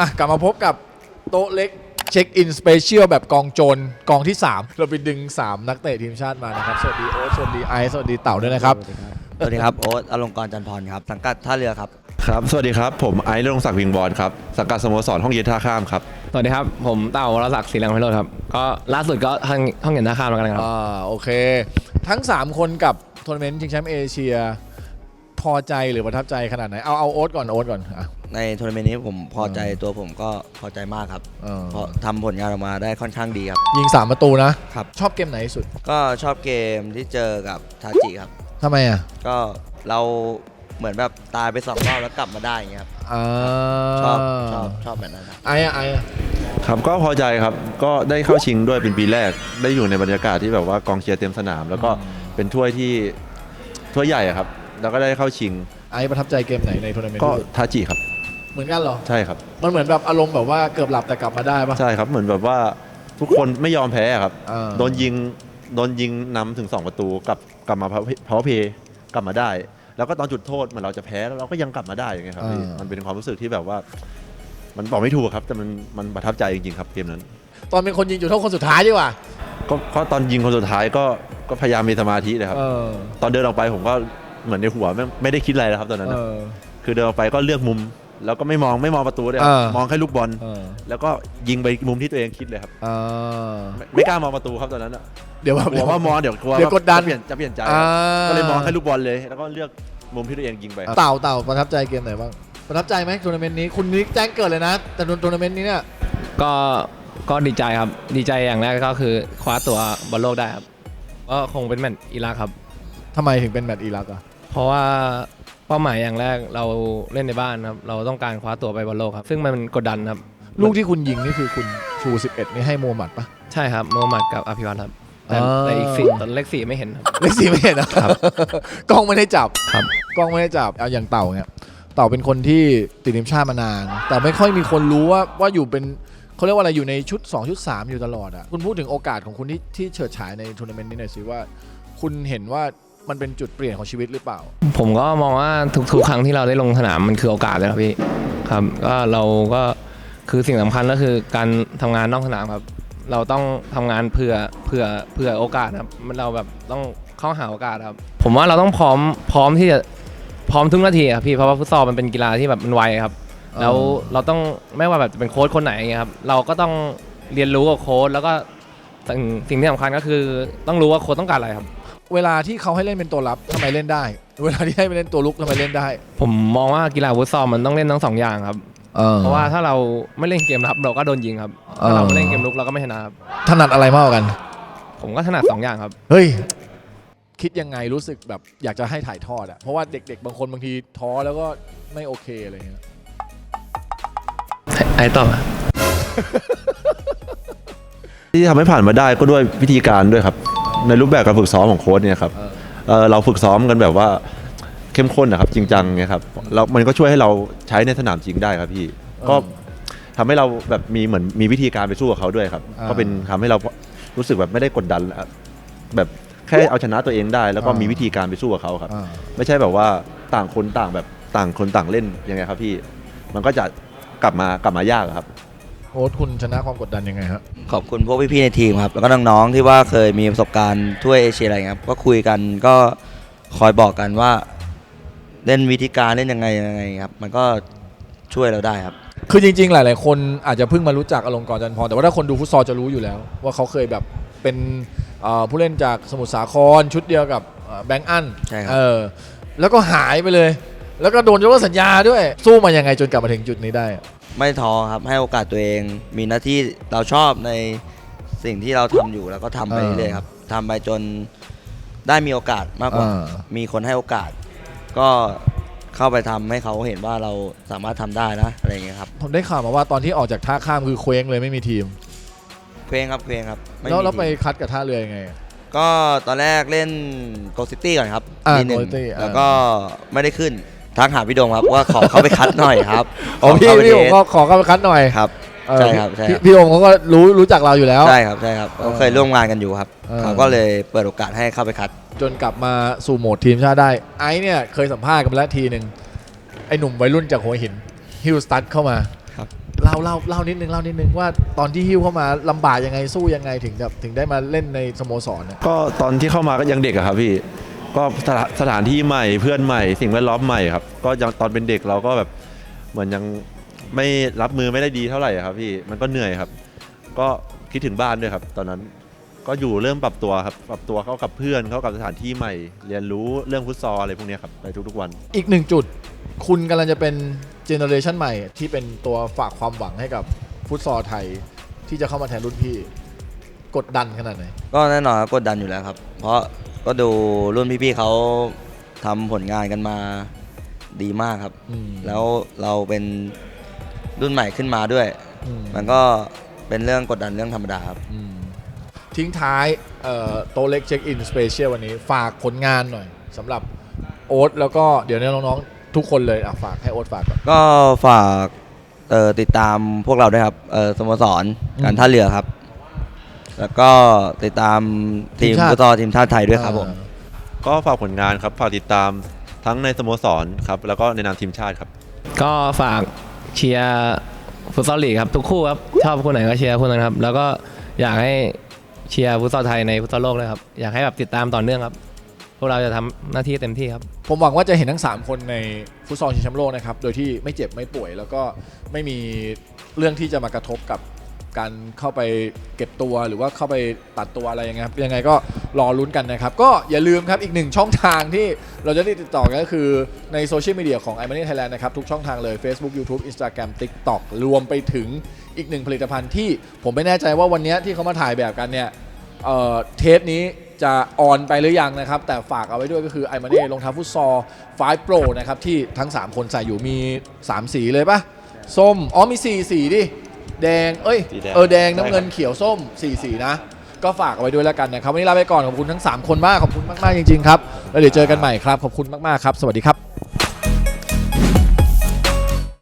อะกลับมาพบกับโต๊ะเล็กเช็คอินสเปเชียลแบบกองโจรกองที่ 3 เราไปดึง 3 นักเตะทีมชาติมานะครับ สวัสดีโอ๊ตสวัสดีไอซ์สวัสดีเต่าด้วยนะครับ สวัสดีครับ โอ๊ตอลงกรณ์จันทร์พรครับ สังกัดท่าเรือครับ ครับ สวัสดีครับ ผมไอซ์เรื่องศักดิ์วิงบอลครับ สังกัดสโมสรห้องเย็นท่าข้ามครับ สวัสดีครับ ผมเต่าวรศักดิ์ศรีลังไพโรธครับ ก็ล่าสุดก็ทางห้องเห็นท่าข้ามแล้วกันครับ อ่าโอเค ทั้ง 3 คนกับทัวร์นาเมนต์ชิงแชมป์เอเชียพ อใจหรือประทับใจขนาดไหน เอาเอาโอ๊ตก่อนโอ๊ตก่อนอะ ในทัวร์นาเมนต์นี้ผมพอใจตัวผมก็พอใจมากครับ เออ เพราะทำผลงานออกมาได้ค่อนข้างดีครับ ยิง3ประตูนะครับ ชอบเกมไหนที่สุดก็ชอบเกมที่เจอกับทาจิครับ ทำไมอะก็เราเหมือนแบบตายไปสองรอบแล้วกลับมาได้อย่างเงี้ยครับ อ่าชอบชอบชอบแบบนั้นครับ ไอ้อะไอ้อะครับก็พอใจครับก็ได้เข้าชิงด้วยเป็นปีแรก ได้อยู่ในบรรยากาศที่แบบว่ากองเชียร์เต็มสนาม แล้วก็เป็นถ้วยที่ถ้วยใหญ่อะครับ แล้วก็ได้เข้าชิงไอ้ประทับใจเกมไหนในทัวร์นาเมนต์ก็ที่สุดทาจิครับ เหมือนกันเหรอ ใช่ครับ มันเหมือนแบบอารมณ์แบบว่าเกือบหลับแต่กลับมาได้ปะ ใช่ครับ เหมือนแบบว่าทุกคนไม่ยอมแพ้อะครับเออโดนยิง โดนยิงนำถึง 2 ประตูกลับกลับมาพาวเพย์กลับมาได้ แล้วก็ตอนจุดโทษเหมือนเราจะแพ้แล้วเราก็ยังกลับมาได้อย่างเงี้ยครับพี่มันเป็นความรู้สึกที่แบบว่า มันบอกไม่ถูกครับ แต่มันมันประทับใจจริงๆครับเกมนั้น ตอนเป็นคนยิงจุดโทษคนสุดท้ายดีกว่าก็ก็ตอนยิงคนสุดท้ายก็ก็พยายามมีสมาธิเลยครับ เออ ตอนเดินออกไปผมก็ เหมือนในหัวไม่ไม่ได้คิดอะไรแล้วครับตอนนั้นเอนะอ คือเดินออกไปก็เลือกมุม แล้วก็ไม่มองไม่มองประตูด้วยครับเออ มองแค่ลูกบอล เออแล้วก็ยิงไปมุมที่ตัวเองคิดเลยครับ เออไม่ไม่กล้ามองประตูครับตอนนั้นอะเดี๋ยวแบบกลัวว่ามองเดี๋ยวกลัวเดี๋ยวกดดันจะเปลี่ยนจะเปลี่ยนใจอ่าก็เลยมองแค่ลูกบอลเลย แล้วก็เลือกมุมที่ตัวเองยิงไป เต่าเต่าประทับใจเกมไหนบ้างประทับใจไหมทัวร์นาเมนต์นี้คุณนิกแจ้งเกิดเลยนะ แต่ทัวร์นาเมนต์นี้เนี่ยก็ก็ดีใจครับดีใจอย่างแรกก็คือคว้าตัวบอลโลกได้ครับก็คงเป็นแมตช์อิรักครับ ทำไมถึงเป็นแมตช์อิรักอะ เพราะว่าเป้าหมายอย่างแรกเราเล่นในบ้านครับ เราต้องการคว้าตัวไปบอลโลกครับ ซึ่งมันกดดันครับ ลูกที่คุณยิงนี่คือคุณชู11 นี่ให้โมฮัมหมัดปะ ใช่ครับโมฮัมหมัดกับอภิวัตครับแต่อ่า แต่อีกสี่ตอนเลขสี่ไม่เห็นครับ เลขสี่ไม่เห็นนะครับ กล้องไม่ได้จับครับ กล้องไม่ได้จับเอาอย่างเต่าเนี่ยเต่าเป็นคนที่ติดทีมชาติมานาน แต่ไม่ค่อยมีคนรู้ว่าว่าอยู่เป็นเขาเรียกว่าอะไรอยู่ในชุด 2 ชุด 3 อยู่ตลอดอะคุณพูดถึงโอกาสของคุณที่ที่เฉิดฉายในทัวร์นาเมนต์นี้หน่อยสิว่า คุณเห็นว่า มันเป็นจุดเปลี่ยนของชีวิตหรือเปล่า ผมก็มองว่าทุกๆ ครั้งที่เราได้ลงสนามมันคือโอกาสเลยครับพี่ครับก็เราก็คือสิ่งสำคัญก็คือการทำงานนอกสนามครับ เราต้องทำงานเพื่อเพื่อเพื่อโอกาสครับมันเราแบบต้องเข้าหาโอกาสครับ ผมว่าเราต้องพร้อมพร้อมที่จะพร้อมทุกนาทีครับพี่เพราะว่าฟุตซอลมันเป็นกีฬาที่แบบมันไวครับ แล้วเราต้องไม่ว่าแบบจะเป็นโค้ชคนไหนอย่างเงี้ยครับเราก็ต้องเรียนรู้กับโค้ชแล้วก็สิ่งสิ่งที่สำคัญก็คือต้องรู้ว่าโค้ชต้องการอะไรครับ เวลาที่เขาให้เล่นเป็นตัวรับทำไมเล่นได้ เวลาที่ให้ไปเล่นตัวลุกทำไมเล่นได้ ผมมองว่ากีฬาฟุตซอลมันต้องเล่นทั้งสองอย่างครับ เพราะว่าถ้าเราไม่เล่นเกมรับเราก็โดนยิงครับ ถ้าเราไม่เล่นเกมลุกเราก็ไม่ชนะครับ ถนัดอะไรมากกว่ากัน ผมก็ถนัดสองอย่างครับ เฮ้ย คิดยังไงรู้สึกแบบอยากจะให้ถ่ายทอดอะเพราะว่าเด็ก ๆ บางคนบางทีท้อแล้วก็ไม่โอเคอะไรเงี้ย ไอ้ต่อ ที่ทำให้ผ่านมาได้ก็ด้วยวิธีการด้วยครับ ในรูปแบบการฝึกซ้อมของโค้ชเนี่ยครับเออเอ่อเราฝึกซ้อมกันแบบว่าเข้มข้นนะครับจริงจังไงครับแล้วมันก็ช่วยให้เราใช้ในสนามจริงได้ครับพี่ก็ทำให้เราแบบมีเหมือนมีวิธีการไปสู้กับเขาด้วยครับอ่าก็เป็นทำให้เรารู้สึกแบบไม่ได้กดดันแล้วแบบแค่เอาชนะตัวเองได้ แล้วก็อ่ามีมีวิธีการไปสู้กับเขาครับ อ่า ไม่ใช่แบบว่าต่างคนต่างแบบต่างคนต่างเล่นยังไงครับพี่ มันก็จะกลับมากลับมายากอะครับ โค้ชคุณชนะความกดดันยังไงฮะ ขอบคุณพวกพี่ๆในทีมครับ แล้วก็น้องๆที่ว่าเคยมีประสบการณ์ถ้วยเอเชียอะไรเงี้ยครับก็คุยกันก็คอยบอกกันว่า เล่นวิธีการเล่นยังไงยังไงครับ มันก็ช่วยเราได้ครับ คือจริงๆ หลาย ๆ คนอาจจะเพิ่งมารู้จักอลงกรณ์จันทร์พรแต่ว่าถ้าคนดูฟุตซอลจะรู้อยู่แล้ว ว่าเขาเคยแบบเป็นเอ่อผู้เล่นจากสมุทรสาครชุดเดียวกับเอ่อแบงค์อันใช่ครับ เออแล้วก็หายไปเลย แล้วก็โดนยกเลิกสัญญาด้วย สู้มายังไงจนกลับมาถึงจุดนี้ได้อะ ไม่ท้อครับให้โอกาสตัวเอง มีหน้าที่เราชอบในสิ่งที่เราทำอยู่แล้วก็ทำไปเรื่อยๆครับทำไปจนได้มีโอกาสมากกว่าอ่ามีคนให้โอกาส ก็เข้าไปทำให้เขาเห็นว่าเราสามารถทำได้นะอะไรอย่างเงี้ยครับผมได้ข่าวมาว่าตอนที่ออกจากท่าข้ามคือเคว้งเลยไม่มีทีมเพลงครับเพลงครับม่แล้วมีแล้วไปทีมคัดกับท่าเรือยังไงอะก็ตอนแรกเล่นโกซิตี้ก่อนครับอ่าปีหนึ่ง Go City อ่า แล้วก็ไม่ได้ขึ้น ทักหาพี่โดมครับว่าขอเข้าไปคัดหน่อยครับอ๋อพี่ขเข้าไปพี่ผมเทสก็ขอเข้าไปคัดหน่อยครับเออใช่ครับใช่ครับพี่พี่โอมเขาก็รู้รู้จักเราอยู่แล้ว ใช่ครับใช่ครับเออเคยร่วมงานกันอยู่ครับเออเขาก็เลยเปิดโอกาสให้เข้าไปคัด จนกลับมาสู่โหมดทีมชาติได้ ไอ้เนี่ยเคยสัมภาษณ์กันไปแล้วทีหนึ่งไอ้หนุ่มวัยรุ่นจากหัวหินฮิวสตัดเข้ามาครับเล่าเล่าเล่านิดนึงเล่านิดนึงว่าตอนที่ฮิ้วเข้ามาลำบากยังไงสู้ยังไงถึงจะถึงได้มาเล่นในสโมสรเนี่ยก็ตอนที่เข้ามาก็ยังเด็กอะครับพี่ ก็สถาสถานที่ใหม่เพื่อนใหม่ สิ่งแวดล้อมใหม่ครับ ก็ยังตอนเป็นเด็กเราก็แบบเหมือนยังไม่รับมือไม่ได้ดีเท่าไหร่อะครับพี่มันก็เหนื่อยครับ ก็คิดถึงบ้านด้วยครับ ตอนนั้นก็อยู่เริ่มปรับตัวครับปรับตัวเข้ากับเพื่อนเข้ากับสถานที่ใหม่ เรียนรู้เรื่องฟุตซอลอะไรพวกเนี้ยครับในทุกๆวัน อีกหนึ่งจุด คุณกำลังจะเป็นเจเนอเรชันใหม่ที่เป็นตัวฝากความหวังให้กับฟุตซอลไทย ที่จะเข้ามาแทนรุ่นพี่ กดดันขนาดไหน ก็แน่นอนครับกดดันอยู่แล้วครับ เพราะ ก็ดูรุ่นพี่ๆเขาทำผลงานกันมาดีมากครับ อืมแล้วเราเป็นรุ่นใหม่ขึ้นมาด้วย อืมมันก็เป็นเรื่องกดดันเรื่องธรรมดาครับ อืมทิ้งท้ายเอ่อโตะเล็กเช็คอินสเปเชียลวันนี้ ฝากผลงานหน่อยสำหรับโอ๊ตแล้วก็เดี๋ยวนี้น้องๆ ทุกคนเลยอะฝากให้โอ๊ตฝากก่อน ก็ฝากเอ่อติดตามพวกเราด้วยครับเอ่อสโมสรอืมการท่าเรือครับ แล้วก็ติดตามทีมทีมชาติ ฟุตซอลทีมชาติไทยด้วยครับผมอ่าก็ฝากผลงานครับ ฝากติดตามทั้งในสโมสรครับ แล้วก็ในนามทีมชาติครับ ก็ฝากเชียร์ฟุตซอลลีกครับ ทุกคู่ครับ ชอบคู่ไหนก็เชียร์คู่นั้นครับ แล้วก็อยากให้เชียร์ฟุตซอลไทยในฟุตซอลโลกเลยครับ อยากให้แบบติดตามต่อเนื่องครับ พวกเราจะทำหน้าที่เต็มที่ครับ ผมหวังว่าจะเห็นทั้ง 3 คนในฟุตซอลชิงแชมป์โลกนะครับ โดยที่ไม่เจ็บไม่ป่วย แล้วก็ไม่มีเรื่องที่จะมากระทบกับ การเข้าไปเก็บตัวหรือว่าเข้าไปตัดตัวอะไรยังไงครับยังไงก็รอลุ้นกันนะครับ ก็อย่าลืมครับอีกหนึ่งช่องทางที่เราจะได้ติดต่อกันก็คือในโซเชียลมีเดียของ i m o n e y Thailand นะครับ ทุกช่องทางเลย Facebook YouTube Instagram TikTok รวมไปถึงอีกหนึ่งผลิตภัณฑ์ที่ผมไม่แน่ใจว่าวันนี้ที่เขามาถ่ายแบบกันเนี่ยเอ่อเทปนี้จะออนไปหรือยังนะครับ แต่ฝากเอาไว้ด้วยก็คือไอมาเน่รองเท้าฟุตซอล5 Pro นะครับที่ทั้ง 3 คนใส่อยู่มี 3 สีเลยปะส้มอ๋อมี 4 สีดิ แดง เอ้ย สีแดงเออแดงใช่น้ำเงินครับ เขียวส้ม4สีนะ ก็ฝากเอาไว้ด้วยแล้วกันนะครับ วันนี้ลาไปก่อน ขอบคุณทั้ง 3 คนมาก ขอบคุณมาก ๆ จริง ๆ ครับ แล้วเดี๋ยวเจอกันใหม่ครับ ขอบคุณมาก ๆ ครับ สวัสดีครับ